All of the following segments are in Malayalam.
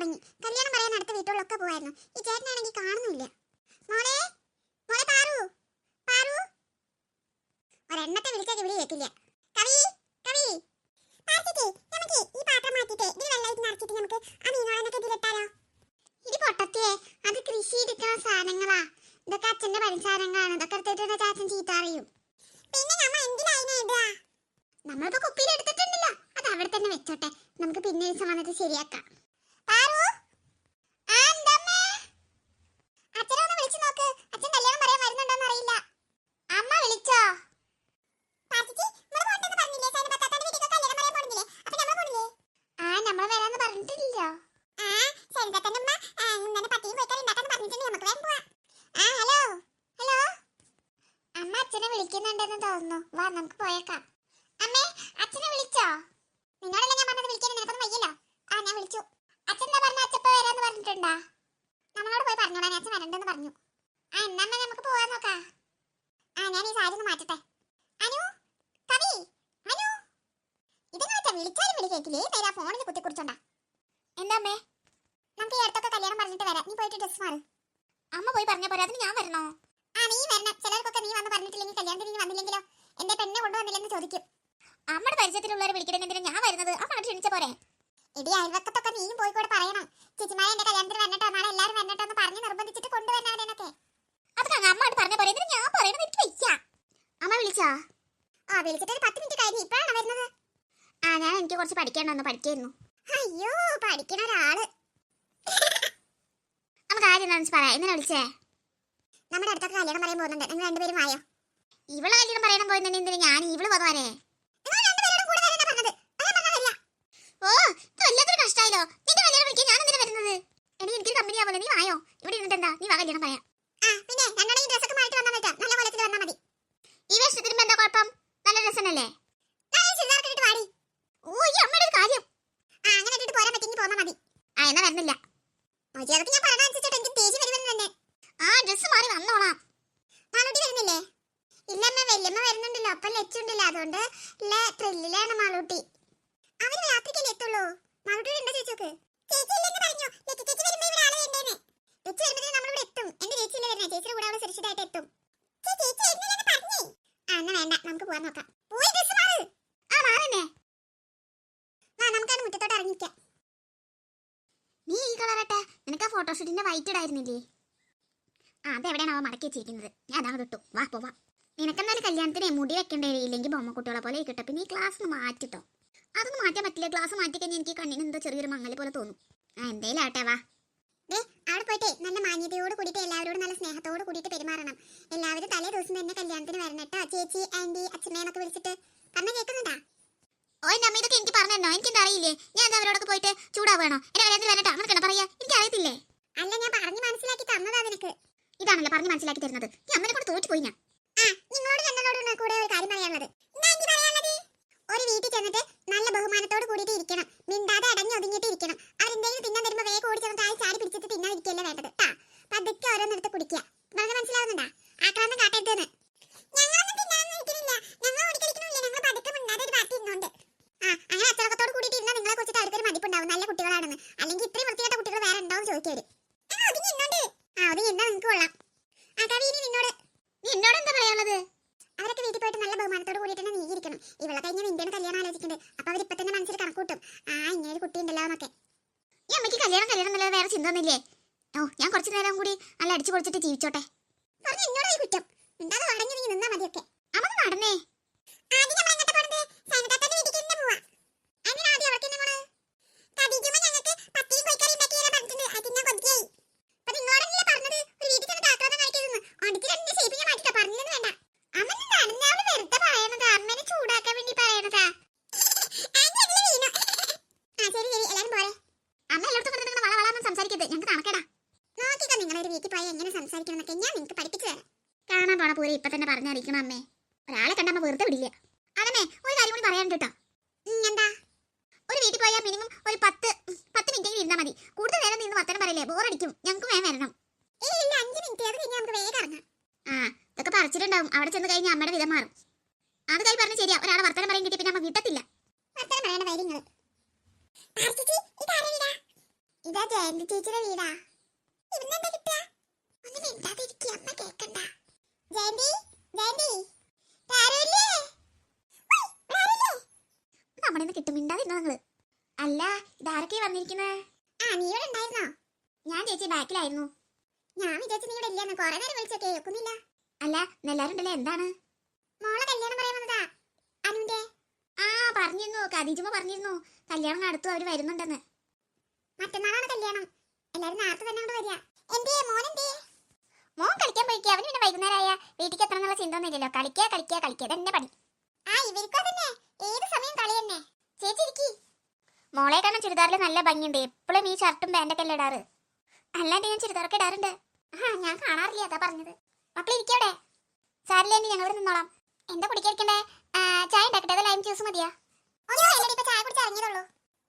തുടങ്ങി. കല്യാണം പറയാൻ അടുത്ത വീട്ടുകളിലൊക്കെ പോവായിരുന്നു. ഈ ചേട്ടനാണെങ്കിൽ കാണുന്നില്ല. മോളെ മോളെ പാറു പാറു. ഒരെണ്ണത്തെ വിളിച്ചാൽ ഇവിടെ കേൾക്കില്ല കവി കവി. നമുക്ക് ഈ പാത്രം മാറ്റിട്ട് ഇതിൽ വെള്ളമായിട്ട് നിറച്ചിട്ട് നമുക്ക് ആ മീനോളനൊക്കെ ഇതിലിട്ടാലോ ഇത് പൊട്ടത്തിയേ അത് കൃഷി എടുക്കുന്ന സാധനങ്ങളാ. ഇതൊക്കെ അച്ഛന്റെ പഞ്ചസാരങ്ങളാണ്. ഇതൊക്കെ എടുത്തിട്ട് ചാച്ചൻ ചീത്ത അറിയും പിന്നെ നമ്മൾ എന്തിനാ അതിനെ ഇടുക? നമ്മളിപ്പോ കുപ്പിയിൽ എടുത്തിട്ടുണ്ടല്ലോ അത് അവിടെ തന്നെ വെച്ചോട്ടെ. നമുക്ക് പിന്നെ ഒരു ദിവസം വന്നിട്ട് ശരിയാക്കാം. വിളിക്കുന്നുണ്ടെന്ന് തോന്നുന്നു. വാ നമുക്ക് പോയേക്കാം അമ്മേ അച്ഛനെ വിളിച്ചോ നിന്നോടല്ല ഞാൻ പറഞ്ഞത് വിളിക്കാൻ നിനക്കൊന്നും വയ്യല്ലോ ആ ഞാൻ വിളിച്ചു അച്ഛൻ എന്താ പറഞ്ഞ അച്ഛപ്പ വരാന്ന് പറഞ്ഞിട്ടുണ്ടാ നമ്മളോട് പോയി പറഞ്ഞോളാൻ അച്ഛൻ വരണ്ടെന്ന് പറഞ്ഞു. ആ എന്നാ നമുക്ക് പോവാൻ നോക്കാം. ആ ഞാൻ ഈ സാരി ഒന്ന് മാറ്റട്ടെ. അനു കവി അനു. ഇതെന്ന് വിളിച്ചാലും വിളി കേക്കില്ലേ? നേരം ഫോണിൽ കുത്തി കുറിച്ചോണ്ടാ എന്താ അമ്മേ? നമുക്ക് ഈ അടുത്തൊക്കെ കല്യാണം പറഞ്ഞിട്ട് വരാം. നീ പോയിട്ട് ഡ്രസ് മാറ്. അമ്മ പോയി പറഞ്ഞ പോരാ. അതിന് ഞാൻ വരണോ? ആ നീ വരണം. ചിലർക്കൊക്കെ നീ വന്ന് പറഞ്ഞിട്ടില്ലെങ്കിൽ കല്യാണത്തിന് നീ വന്നില്ലെങ്കിലോ? എന്റെ പെണ്ണെ കൊണ്ടുവന്നില്ലെന്ന് ചോദിക്കും. അമ്മയുടെ പരിചയത്തിലുള്ളവരെ വിളിക്കണമെങ്കിൽ ഞാൻ വരുന്നത്? അമ്മ അങ്ങോട്ട് ക്ഷണിച്ച പോരെ. എടി അയൽവക്കത്തൊക്കെ നീയും പോയി കൂടെ പറയണം. ചേച്ചിമാരെ എന്റെ കല്യാണത്തിന് വന്നിട്ടോ നാളെ എല്ലാരും വന്നിട്ടോ എന്ന് പറഞ്ഞ് നിർബന്ധിച്ചിട്ട് കൊണ്ടുവരണവരെന്നൊക്കെ അതൊക്കെ അങ്ങ് അമ്മ പറഞ്ഞ ഇതിന് ഞാൻ പറയണത് എനിക്ക് വയ്യ. അമ്മ വിളിച്ചാ? ആ വിളിച്ചിട്ട് ഒരു പത്ത് മിനിറ്റ് കഴിഞ്ഞ് ഇപ്പോഴാണ് വരുന്നത്? ആ ഞാൻ എനിക്ക് കുറച്ച് പഠിക്കാനുണ്ടെന്ന് പഠിക്കായിരുന്നു. അയ്യോ പഠിക്കണ ഒരാൾ. നമുക്ക് ആദ്യം എന്താണെന്ന് പറയാം എന്തിനാ വിളിച്ചേ? നമ്മുടെ അടുത്തൊക്കെ കല്യാണം പറയാൻ പോകുന്നുണ്ട്. നിങ്ങൾ രണ്ടുപേരും ആയോ ഇവൾ കല്യാണം പറയാൻ എന്തിനാ? ഞാൻ ഇവൾ വന്നവരെ ഓ വല്ലാത്തൊരു കഷ്ടായല്ലോ നിന്റെ കല്യാണം വിളിക്കാൻ ഞാൻ എന്തിനാ വരുന്നത്? എടി എനിക്ക് കമ്പനി ആവുന്നത് നീ വായോ? ഇവിടെ ഇരുന്നിട്ട് എന്താ? നീ വാ കല്യാണം പറയാം. പിന്നെ രണ്ടെണ്ണം ഈ ഡ്രസ്സൊക്കെ മാറ്റി വന്നാൽ മതി നല്ല കോലത്തിൽ വന്നാൽ മതി. ഈ വേഷത്തിന് എന്താ കുഴപ്പം? നല്ല രസമല്ലേ? ഓ ഈ അമ്മയുടെ ഒരു കാര്യം. ആ അങ്ങനെ ഇട്ടിട്ട് പോരാൻ പറ്റിയെങ്കിൽ മതി. ആ എന്നാ വരുന്നില്ല. അതൊക്കെ ഞാൻ പറഞ്ഞ അനുസരിച്ചിട്ട് എനിക്ക് ദേഷ്യം വരുമെന്ന് തന്നെ. ആ ഡ്രസ്സ് മാറി വന്നോളാം. മാളൂട്ടി വരുന്നില്ലേ? ഇല്ലമ്മ വല്യമ്മ വരുന്നുണ്ടല്ലോ. അപ്പൊ ലച്ചുണ്ടല്ലോ. അതുകൊണ്ട് ത്രില്ലിലാണ് മാളൂട്ടി. അവർ രാത്രിക്കല്ലേ എത്തുള്ളൂ? മാളൂട്ടി ഉണ്ടോ ചേച്ചി പറഞ്ഞു. ചേച്ചി ഇവിടെ നമ്മൾ ഇവിടെ എത്തും. എന്റെ ചേച്ചിയുടെ കൂടെ എത്തും. ചേച്ചി ചേച്ചി വേണ്ട. നമുക്ക് നോക്കാം. പോയി ആ മുറ്റത്തോട്ട് നീ ഈ കളറട്ടെ നിനക്ക് ആ ഫോട്ടോഷൂട്ടിന്റെ വൈറ്റ് ഇടായിരുന്നില്ലേ? ആ അതെവിടെയാണ് അവ മടക്കി വെച്ചിരിക്കുന്നത്? ഞാൻ അതാണ് തൊട്ടു. വാ പോവാ. നിനക്കെന്തായാലും കല്യാണത്തിന് മുടി വെക്കേണ്ടി ഇല്ലെങ്കിൽ ബൊമ്മക്കുട്ടികളെ പോലെ കിട്ടും പിന്നെ ഈ ക്ലാസ് മാറ്റിട്ടോ അതൊന്നും മാറ്റാൻ പറ്റില്ല. ക്ലാസ് മാറ്റി കഴിഞ്ഞാൽ എനിക്ക് കണ്ണിന് എന്തോ ചെറിയൊരു മങ്ങൽ പോലെ തോന്നും. ആ എന്തേലും ആട്ടെ വാ. അവിടെ പോയിട്ടേ. നല്ല മാന്യതയോട് കൂടിയിട്ട് എല്ലാവരോടും നല്ല സ്നേഹത്തോട് കൂടിയിട്ട് പെരുമാറണം. എല്ലാവരും തലേ ദിവസം തന്നെ കല്യാണത്തിന് വരണം കേട്ടോ ചേച്ചി ആന്റി അച്ഛനെയൊക്കെ വിളിച്ചിട്ട്. പറഞ്ഞു കേൾക്കുന്നുണ്ടാ ഓ എന്റെ അമ്മ ഇതൊക്കെ എനിക്ക് പറഞ്ഞോ എനിക്ക് എന്താ അറിയില്ലേ? ഞാൻ എന്താ അവരോടൊക്കെ പോയിട്ട് ചൂടാവണോ എന്റെ കല്യാണത്തിന് വരട്ടെ അങ്ങനെ പറയാ? എനിക്ക് അറിയത്തില്ലേ അല്ല ഞാൻ പറഞ്ഞു മനസ്സിലാക്കി തന്നതാ നിനക്ക്. ഇതാണല്ലോ പറഞ്ഞു മനസ്സിലാക്കി തരുന്നത്. ഈ അമ്മനെ കൊണ്ട് തോറ്റു പോയി ഞാൻ. ആ നിങ്ങളോട് എന്നോട് കൂടെ ഒരു കാര്യം പറയാനുള്ളത്. ഒരു വീട്ടിൽ ചെന്നിട്ട് നല്ല ബഹുമാനത്തോട് കൂടിയിട്ട് ഇരിക്കണം. മിണ്ടാതെ അടങ്ങി ഒതുങ്ങിയിട്ട് ഇരിക്കണം അവരെന്തെങ്കിലും തിന്നാൻ തരുമ്പോൾ വേഗം ഓടി ചെന്ന് താഴെ ചാടി പിടിച്ചിട്ട് തിന്നാതിരിക്കല്ലേ വേണ്ടത് ട്ടാ പതുക്കെ ഓരോന്നെടുത്ത് കുടിക്കുക പറഞ്ഞ മനസ്സിലാവുന്നുണ്ടാ ആക്രാന്തം കാട്ടരുതെന്ന് ഞങ്ങളൊന്നും തിന്നാനൊന്നും ഇരിക്കുന്നില്ല ഞങ്ങൾ ഓടിക്കളിക്കണില്ല ഞങ്ങൾ പതുക്കെ മിണ്ടാതെ ഒരു പാർട്ടി ഇരുന്നോണ്ട് ആ അങ്ങനെ അച്ചടക്കത്തോട് കൂടിയിട്ട് ഇരുന്നാൽ നിങ്ങളെ കുറിച്ചിട്ട് അവർക്കൊരു മതിപ്പുണ്ടാവും നല്ല കുട്ടികളാണെന്ന് അല്ലെങ്കിൽ ഇത്രയും വൃത്തികെട്ട കുട്ടികൾ വേറെ ഉണ്ടാവും ചോദിക്കരുത് ആ ഒതുങ്ങി എന്താ നിങ്ങൾക്ക് കൊള്ളാം ആ കവി ഇനി നിന്നോട് നീ എന്നോട് എന്താ പറയാനുള്ളത് അവരൊക്കെ വീട്ടിൽ പോയിട്ട് നല്ല ബഹുമാനത്തോട് കൂടിയിട്ട് തന്നെ നീങ്ങിയിരിക്കണം ഇവളെ കഴിഞ്ഞ നിന്റെയാണ് കല്യാണം ആലോചിക്കുന്നുണ്ട് അപ്പൊ അവരിപ്പൊ തന്നെ മനസ്സിൽ കണക്കൂട്ടും ആ ഇങ്ങനെ ഒരു കുട്ടി ഉണ്ടല്ലോ എന്നൊക്കെ ഈ അമ്മയ്ക്ക് കല്യാണം കല്യാണം എന്നല്ലാതെ വേറെ ചിന്ത ഒന്നുമില്ലേ ഓ ഞാൻ കുറച്ചു നേരം കൂടി നല്ല അടിച്ചു പൊളിച്ചിട്ട് ജീവിച്ചോട്ടെ. എന്നോടായി കുറ്റം? മിണ്ടാതെ വടങ്ങി നീ നിന്നാ മതിയൊക്കെ. അമ്മ നടന്നേ? സംസാരിക്കരുത്. ഞങ്ങൾക്ക് നടക്കടാ വീട്ടിൽ പോയി എങ്ങനെ സംസാരിക്കണം എന്നൊക്കെ ഞാൻ നിങ്ങൾക്ക് പഠിപ്പിച്ചു തരാം. കാണാൻ പോണ പോലെ ഇപ്പൊ തന്നെ പറഞ്ഞറിയിക്കണം അമ്മേ. ഒരാളെ കണ്ട അമ്മ വെറുതെ വിടില്ല. അതമ്മേ ഒരു കാര്യം കൂടി പറയാനുണ്ട് കേട്ടോ. എന്താ? ഒരു വീട്ടിൽ പോയാൽ മിനിമം ഒരു പത്ത് പത്ത് മിനിറ്റ് ഇരുന്നാൽ മതി. കൂടുതൽ നേരം നിന്ന് വർത്തനം പറയില്ലേ ബോറടിക്കും ഞങ്ങൾക്ക് വേഗം വരണം. ഇല്ല അഞ്ച് മിനിറ്റ് അത് കഴിഞ്ഞാൽ നമുക്ക് വേഗം ഇറങ്ങാം. ആ ഇതൊക്കെ പറിച്ചിട്ടുണ്ടാവും. അവിടെ ചെന്ന് കഴിഞ്ഞാൽ അമ്മയുടെ വിധം മാറും. അത് കൈ പറഞ്ഞ ശരിയാ. ഒരാളെ വർത്തനം പറയാൻ കിട്ടി പിന്നെ അമ്മ കിട്ടത്തില്ല വർത്തനം പറയേണ്ട കാര്യങ്ങൾ ഇതാ ജയന്തി ചേച്ചിയുടെ വീടാ. നിന്ന് കിട്ടും മിണ്ടാതിരുന്നോ നിങ്ങൾ? അല്ല ഇതാരൊക്കെ വന്നിരിക്കുന്നത് ആ നീ ഉണ്ടായിരുന്നോ? ഞാൻ ചേച്ചി ബാക്കിലായിരുന്നു. ഞാൻ വിചാരിച്ചു നീ ഇല്ലെന്ന് കുറെ നേരം വിളിച്ച കേൾക്കുന്നില്ല. അല്ല എല്ലാരും ഉണ്ടല്ലേ? എന്താണ്? മോളെ കല്യാണം പറയാൻ വന്നതാ. അനുന്റെ ആ പറഞ്ഞിരുന്നു. ഖദീജുമ്മ പറഞ്ഞിരുന്നു. കല്യാണം നടത്തു അവർ വരുന്നുണ്ടെന്ന്. മറ്റന്നാളാണ് കല്യാണം. എല്ലാരും നേരത്തെ തന്നെ അങ്ങോട്ട് വരിക. എന്തേ മോൻ മോൻ കളിക്കാൻ പോയിക്കുക അവന് പിന്നെ വൈകുന്നേരമായ വീട്ടിൽ എത്തണം എന്നുള്ള ചിന്ത ഒന്നുമില്ലല്ലോ. കളിക്കുക കളിക്കുക കളിക്കുക ഇതെന്നെ പണി. ആ ഇവർക്കും തന്നെ ഏത് സമയം കളി തന്നെ? ചേച്ചി ഇരിക്കി. മോളെ കാണാൻ ചുരിദാറിൽ നല്ല ഭംഗിയുണ്ട്. എപ്പോഴും ഈ ഷർട്ടും പാന്റൊക്കെ അല്ലേ ഇടാറ്? അല്ലാണ്ട് ഞാൻ ചുരിദാറൊക്കെ ഇടാറുണ്ട്. ആ ഞാൻ കാണാറില്ല? അതാ പറഞ്ഞത്. മക്കളെ ഇരിക്കവിടെ സാരില്ല ഞങ്ങൾ ഇവിടെ നിന്നോളാം. എന്താ കുടിക്കണ്ടേ ചായ ഉണ്ടാക്കട്ടെ? അത് ലൈം ജ്യൂസ് മതിയാ? ചായ കുടിച്ച് ഇറങ്ങിയതുള്ളൂ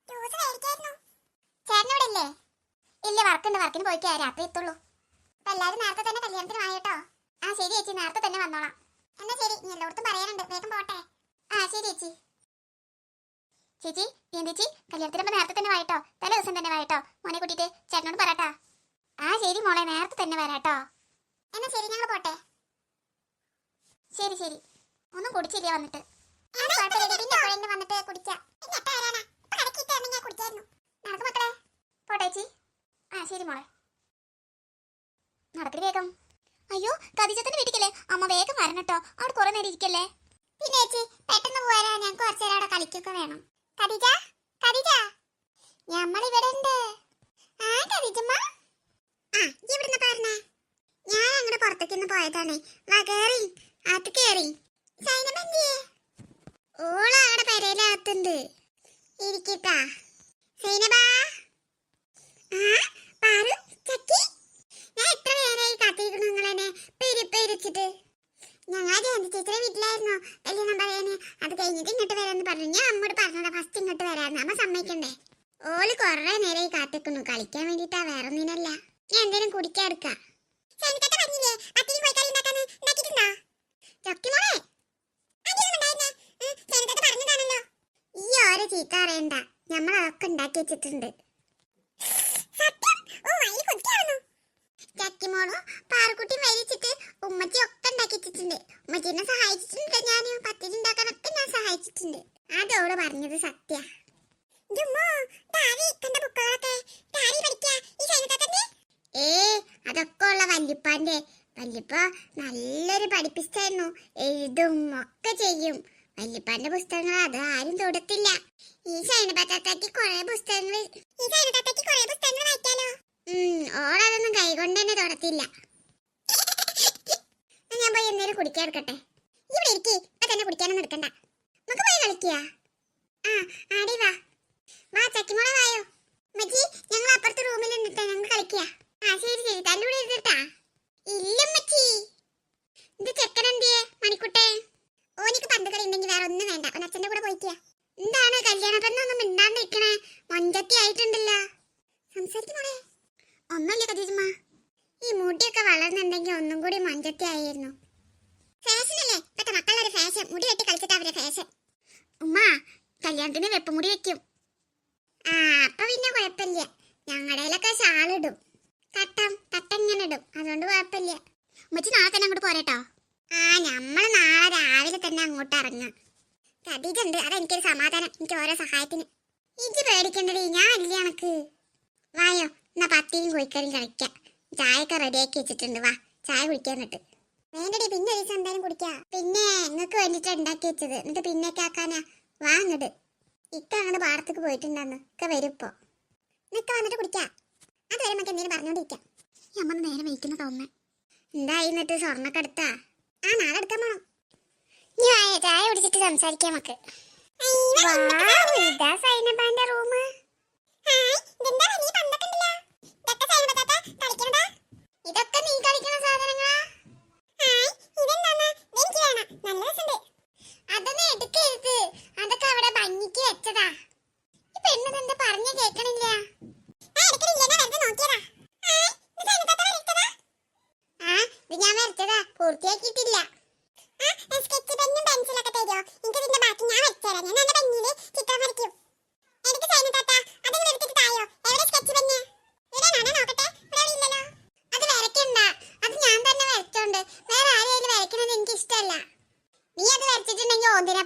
ജ്യൂസ് മേടിക്കായിരുന്നു ചേട്ടനോടെ ഇല്ലേ വർക്കുണ്ട് വർക്കിന് പോയിക്കാ രാത്രി എത്തുള്ളൂ. അപ്പൊ എല്ലാരും നേരത്തെ തന്നെ കല്യാണത്തിന് വായട്ടോ ആ ശരി ചേച്ചി നേരത്തെ തന്നെ വന്നോളാം. എന്നാ ശരി നീ എല്ലായിടത്തും പറയാനുണ്ട് വേഗം പോട്ടെ. ആ ശരി ചേച്ചി. ചേച്ചി കല്യാണത്തിന് കല്യാണത്തിനപ്പോ നേരത്തെ തന്നെ വായിട്ടോ തല ദിവസം തന്നെ വായിട്ടോ മോനെ കൂട്ടിട്ട് ചേട്ടനോട് പറയട്ടാ. ആ ശരി മോളെ നേരത്തെ തന്നെ വരാട്ടോ എന്നാ ശരി ഞങ്ങൾ പോട്ടെ. ശരി ശരി. ഒന്നും കുടിച്ചില്ല വന്നിട്ട്. വന്നിട്ട് കുടിക്കാം പോട്ടെ ചേച്ചി. ആ ശരി മോളെ. നടക്കടി വേഗം. അയ്യോ കതിജത്തിന്റെ വീട്ടിക്കല്ലേ? അമ്മ വേഗം വരണം കേട്ടോ അവിടെ കുറെ നേരം ഇരിക്കല്ലേ? പിന്നെ ചേച്ചി പെട്ടെന്ന് പോരാ. ഞാൻ കുറച്ചു നേരം അവിടെ കളിക്കൊക്കെ വേണം. കതിജ? കതിജ? ഞമ്മളിവിടെ ഉണ്ട് ആ കതിജമ്മ? ആ ഇവിടെ ഇവിടുന്ന് പറഞ്ഞേ ഞാൻ അങ്ങോട്ട് പുറത്തേക്ക് ഒന്ന് പോയതാണ്. വാ കേറി. അകത്ത് കേറി. ഓള അവിടെ പെരയിലകത്തുണ്ട് ഇരിക്കട്ടാ സൈനബാ ആ പാറു ചക്കി ഞാൻ എത്ര നേരമായി കാത്തിരിക്കുന്നു നിങ്ങളെന്നെ പേര് പേരിച്ചിട്ട് ഞങ്ങൾ ജയന്തി ചേച്ചിയുടെ വീട്ടിലായിരുന്നു കല്യാണം പറയാന് അത് കഴിഞ്ഞിട്ട് ഇങ്ങോട്ട് വരാന്ന് പറഞ്ഞു ഞാൻ അമ്മോട് പറഞ്ഞതാ ഫസ്റ്റ് ഇങ്ങോട്ട് വരാന്ന് അമ്മ സമ്മതിക്കണ്ടേ ഓൽ കൊറേ നേരമായി കാത്തിക്കുന്നു കളിക്കാൻ വേണ്ടിട്ടാ വേറെ ഒന്നിനല്ല ഞാൻ എന്തേലും കുടിക്കാൻ എടുക്കാം ചക്കിമോളെ ഈ ഓരോ ചീത്ത അറിയണ്ട നമ്മൾ അതൊക്കെ ഉണ്ടാക്കി വെച്ചിട്ടുണ്ട്. ചക്കിമോളും പാറക്കുട്ടിയും വരിച്ചിട്ട് ഉമ്മച്ചി ഒക്കെ ഉണ്ടാക്കി വെച്ചിട്ടുണ്ട്. ഉമ്മച്ചിനെ സഹായിച്ചിട്ടുണ്ട്. ഞാൻ പത്തിരി ഉണ്ടാക്കാനൊക്കെ ഞാൻ സഹായിച്ചിട്ടുണ്ട്. അതോട് പറഞ്ഞത് സത്യ. ഏ അതൊക്കെ ഉള്ള വല്യപ്പാന്റെ. വല്യപ്പ നല്ലൊരു പഠിപ്പിച്ചായിരുന്നു. എഴുതും ഒക്കെ ചെയ്യും. വല്യപ്പാന്റെ പുസ്തകങ്ങൾ അത് ആരും തൊടത്തില്ല. ഈ സൈനപത്താത്തക്ക് കുറെ പുസ്തകങ്ങൾ ഈ സൈനപത്താത്തക്ക് കുറെ പുസ്തകങ്ങൾ വായിക്കാലോ? ഓളതൊന്നും കൈകൊണ്ട് തന്നെ തൊടത്തില്ല. ഞാൻ പോയി എന്തേലും കുടിക്കാൻ എടുക്കട്ടെ. ഇവിടെ ഇരിക്കി ഇപ്പൊ തന്നെ കുടിക്കാനൊന്നും എടുക്കണ്ട. നമുക്ക് പോയി കളിക്കുക ആ ആടി വാ. വാ ചക്കിമുള വായോ. മച്ചി ഞങ്ങൾ അപ്പുറത്തെ റൂമിൽ നിന്നിട്ട് ഞങ്ങൾ കളിക്കുക ആ ശരി ശരി. തല്ലൂടെ ഇരുന്നിട്ടാ. ഇല്ല മച്ചി. ഇത് ചെക്കൻ ആ അപ്പൊ പിന്നെ കുഴപ്പമില്ല. ഞങ്ങളുടെയിലൊക്കെ ഷാളിടും. തട്ടം ഇങ്ങനെ ഇടും അതുകൊണ്ട് കുഴപ്പമില്ല. ഉമ്മച്ചി നാളെ തന്നെ അങ്ങോട്ട് പോരട്ടോ? ആ ഞമ്മൾ നാളെ രാവിലെ തന്നെ അങ്ങോട്ട് ഇറങ്ങാം. കതീജുണ്ട് അതെനിക്കൊരു സമാധാനം. എനിക്ക് ഓരോ സഹായത്തിന്. ഇജ്ജ് പേടിക്കണ്ടേ ഞാൻ ഇല്ല എനക്ക്. വായോ. എന്നാ പത്തിയും കുഴിക്കറിയും കളിക്കാം ചായയൊക്കെ റെഡിയാക്കി വെച്ചിട്ടുണ്ട്. വാ ചായ കുടിക്കാൻ എന്നിട്ട്. വേണ്ടടി പിന്നെ ഒരു ദിവസം എന്തായാലും കുടിക്കാം. പിന്നെ നിങ്ങൾക്ക് വേണ്ടിട്ട് ഉണ്ടാക്കി വെച്ചത്. എന്നിട്ട് പിന്നേക്ക് ആക്കാനാ. വാ അങ്ങോട്ട് ഇക്ക അങ്ങോട്ട് പാടത്തേക്ക് പോയിട്ടുണ്ടെന്ന്. ഇക്ക വരും ഇപ്പൊ. നിക്ക വന്നിട്ട് കുടിക്കാം. അതുവരെ നമുക്ക് എന്തെങ്കിലും പറഞ്ഞോണ്ടിരിക്കാം. ഈ അമ്മ നേരെ വയ്ക്കുന്ന തോന്നേ എന്തായി എന്നിട്ട് സ്വർണൊക്കെ എടുത്താ? ആ നാളെ എടുക്കാൻ പോണം. നീ വായ ചായ കുടിച്ചിട്ട് സംസാരിക്കാം നമുക്ക്. ഇതാ സൈനബാന്റെ റൂം ഇതൊക്കെ നീ കളിക്കുന്ന സാധനങ്ങളാ? അതൊന്നും എടുക്കരുത്. അതൊക്കെ അവിടെ ഭംഗിക്ക് വെച്ചതാ. ഈ പെണ്ണ് എന്താ പറഞ്ഞ കേക്കണില്ല? ആ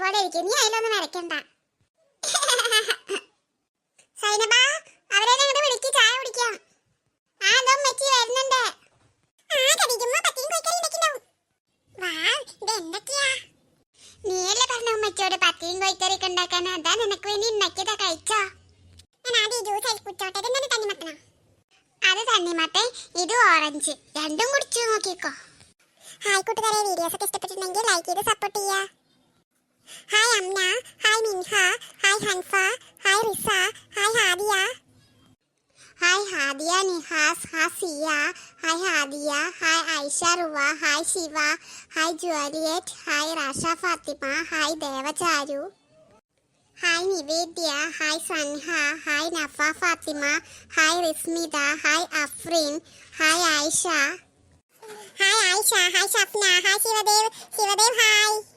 പോലെ ഇരിക്കും. നീ അതിലൊന്നും വരയ്ക്കണ്ട. സൈനബ അവരെ അങ്ങോട്ട് വിളിക്ക് ചായ കുടിക്കാം. ആ അതോ വരുന്നുണ്ട്. അതാ നിനക്ക് ഞാൻ ജ്യൂസ് അത് തണ്ണിമത്തേ ഇത് ഓറഞ്ച്. രണ്ടും കുടിച്ചു നോക്കിക്കോ. ഹായ് കൂട്ടുകാരെ വീഡിയോസ് ഒക്കെ ഇഷ്ടപ്പെട്ടിട്ടുണ്ടെങ്കിൽ ലൈക്ക് ചെയ്ത് സപ്പോർട്ട് ചെയ്യുക hi Amna hi Minha hi Hanfa hi Riza hi Hadiya. Hi Hadiya Nihas Hasiya hi Hadiya hi Aisha Ruva hi Shiva hi Juliet hi Rasha Fathima hi Devacharu. Hi Nivedya hi Sanha hi Nafa Fathima hi Rismitha hi Afreen hi Ayisha. Hi Aisha, hi Shafna, hi Shivadev, Shivadev hi.